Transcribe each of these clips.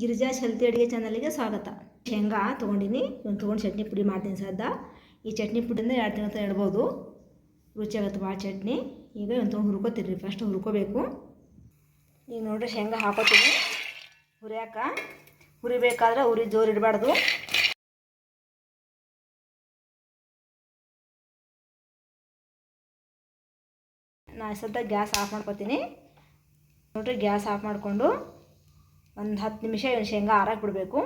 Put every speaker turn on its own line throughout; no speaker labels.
ಗಿರಿಜಾಸ್ healthy ಅಡುಗೆ ಚಾನಲ್ಗೆ ಸ್ವಾಗತ. ಶೇಂಗಾ ತೊಗೊಂಡಿನಿ. ಒಂದು ತೊಗೊಂಡು ಚಟ್ನಿ ಪುಡಿ ಮಾಡ್ತೀನಿ ಸದ್ದ ಈ ಚಟ್ನಿ ಪುಡಿಯಿಂದ ಎರಡು ತಿಂಗಳ ರುಚಿ ಆಗುತ್ತೆ ಭಾಳ ಚಟ್ನಿ. ಈಗ ಒಂದು ತೊಗೊಂಡು ಹುರ್ಕೋತೀರಿ ಫಸ್ಟ್ ಹುರ್ಕೋಬೇಕು. ಈಗ ನೋಡ್ರಿ, ಶೇಂಗಾ ಹಾಕೋತೀನಿ. ಹುರಿಯಾಕ. ಹುರಿಬೇಕಾದ್ರೆ ಉರಿ ಜೋರು ಇಡಬಾರ್ದು. ನಾ ಸದ್ದ ಗ್ಯಾಸ್ ಆಫ್ ಮಾಡ್ಕೊತೀನಿ. ನೋಡ್ರಿ, ಗ್ಯಾಸ್ ಆಫ್ ಮಾಡಿಕೊಂಡು ಒಂದು ಹತ್ತು ನಿಮಿಷ ಶೇಂಗಾ ಆರಕ್ಕೆ ಬಿಡಬೇಕು.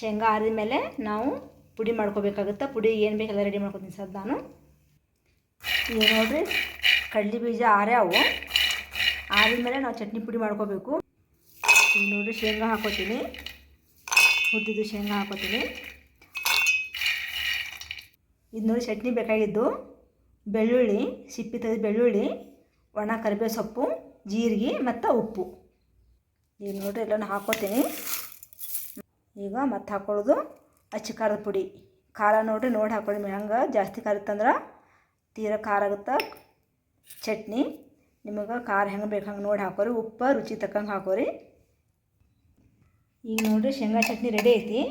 ಶೇಂಗಾ ಆರಿದ ಮೇಲೆ ನಾವು ಪುಡಿ ಮಾಡ್ಕೋಬೇಕಾಗುತ್ತೆ, ಪುಡಿ ಏನು ಬೇಕೆಲ್ಲ ರೆಡಿ ಮಾಡ್ಕೊತೀನಿ ಸರ್ ನಾನು. ಈಗ ನೋಡಿರಿ, ಕಡ್ಲಿ ಬೀಜ ಆರ್ಯಾವು ಆರಿದ ಮೇಲೆ ನಾವು ಚಟ್ನಿ ಪುಡಿ ಮಾಡ್ಕೋಬೇಕು. ಈಗ ನೋಡಿರಿ, ಶೇಂಗಾ ಹಾಕೋತೀನಿ. ಹುದ್ದಿದ್ದು ಶೇಂಗಾ ಹಾಕೋತೀನಿ. ಇದು ನೋಡಿ ಚಟ್ನಿ ಬೇಕಾಗಿದ್ದು. ಬೆಳ್ಳುಳ್ಳಿ, ಸಿಪ್ಪಿ ತೆಗೆದು ಬೆಳ್ಳುಳ್ಳಿ, ಒಣ ಕರಿಬೇವು ಸೊಪ್ಪು, ಜೀರಿಗೆ ಮತ್ತು ಉಪ್ಪು. ಈಗ ನೋಡಿರಿ ಎಲ್ಲನೂ ಹಾಕೋತೀನಿ. ಈಗ ಮತ್ತೆ ಹಾಕೊಳ್ಳೋದು ಅಚ್ಚಿ ಖಾರದ ಪುಡಿ. ಖಾರ ನೋಡಿರಿ ನೋಡಿ ಹಾಕೊಳ್ಳಿ ಹಂಗೆ. ಜಾಸ್ತಿ ಖಾರ ಇತ್ತಂದ್ರೆ ತೀರ ಖಾರ ಆಗುತ್ತೆ. ಚಟ್ನಿ. ನಿಮಗೆ ಖಾರ ಹೆಂಗೆ ಬೇಕು ಹಂಗೆ ನೋಡಿ ಹಾಕೋರಿ. ಉಪ್ಪು, ರುಚಿ ತಕ್ಕಂಗೆ ಹಾಕೋರಿ. ಈಗ ನೋಡಿರಿ ಶೇಂಗಾ ಚಟ್ನಿ ರೆಡಿ ಐತಿ.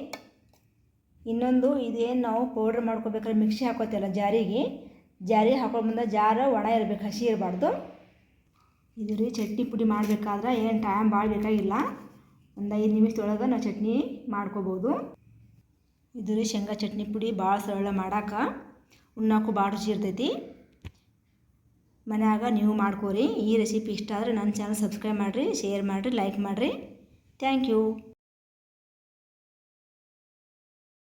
ಇನ್ನೊಂದು ಇದೇನು ನಾವು ಪೌಡ್ರ್ ಮಾಡ್ಕೋಬೇಕಾದ್ರೆ ಮಿಕ್ಸಿ ಹಾಕೋತಿಲ್ಲ ಜಾರಿಗೆ. ಜಾರಿಗೆ ಹಾಕೋ ಬಂದ ಜಾರ, ಒಣ ಇರಬೇಕು, ಹಸಿ ಇರಬಾರ್ದು. ಇದು ರೀ ಚಟ್ನಿ ಪುಡಿ ಮಾಡಬೇಕಾದ್ರೆ ಏನು ಟೈಮ್ ಭಾಳ ಬೇಕಾಗಿಲ್ಲ. ಒಂದು ಐದು ನಿಮಿಷದೊಳಗೆ ನಾವು ಚಟ್ನಿ ಮಾಡ್ಕೋಬೋದು. ಇದು ರೀ ಶೇಂಗಾ ಚಟ್ನಿ ಪುಡಿ ಭಾಳ ಸರಳ ಮಾಡಾಕ. ಉಣ್ಣಾಕು ಭಾಳ ರುಚಿ ಇರ್ತೈತಿ. ಮನ್ಯಾಗ ನೀವು ಮಾಡ್ಕೋರಿ. ಈ ರೆಸಿಪಿ ಇಷ್ಟ ಆದರೆ ನನ್ನ ಚಾನಲ್ ಸಬ್ಸ್ಕ್ರೈಬ್ ಮಾಡಿರಿ ಶೇರ್ ಮಾಡಿರಿ ಲೈಕ್ ಮಾಡಿರಿ. Thank you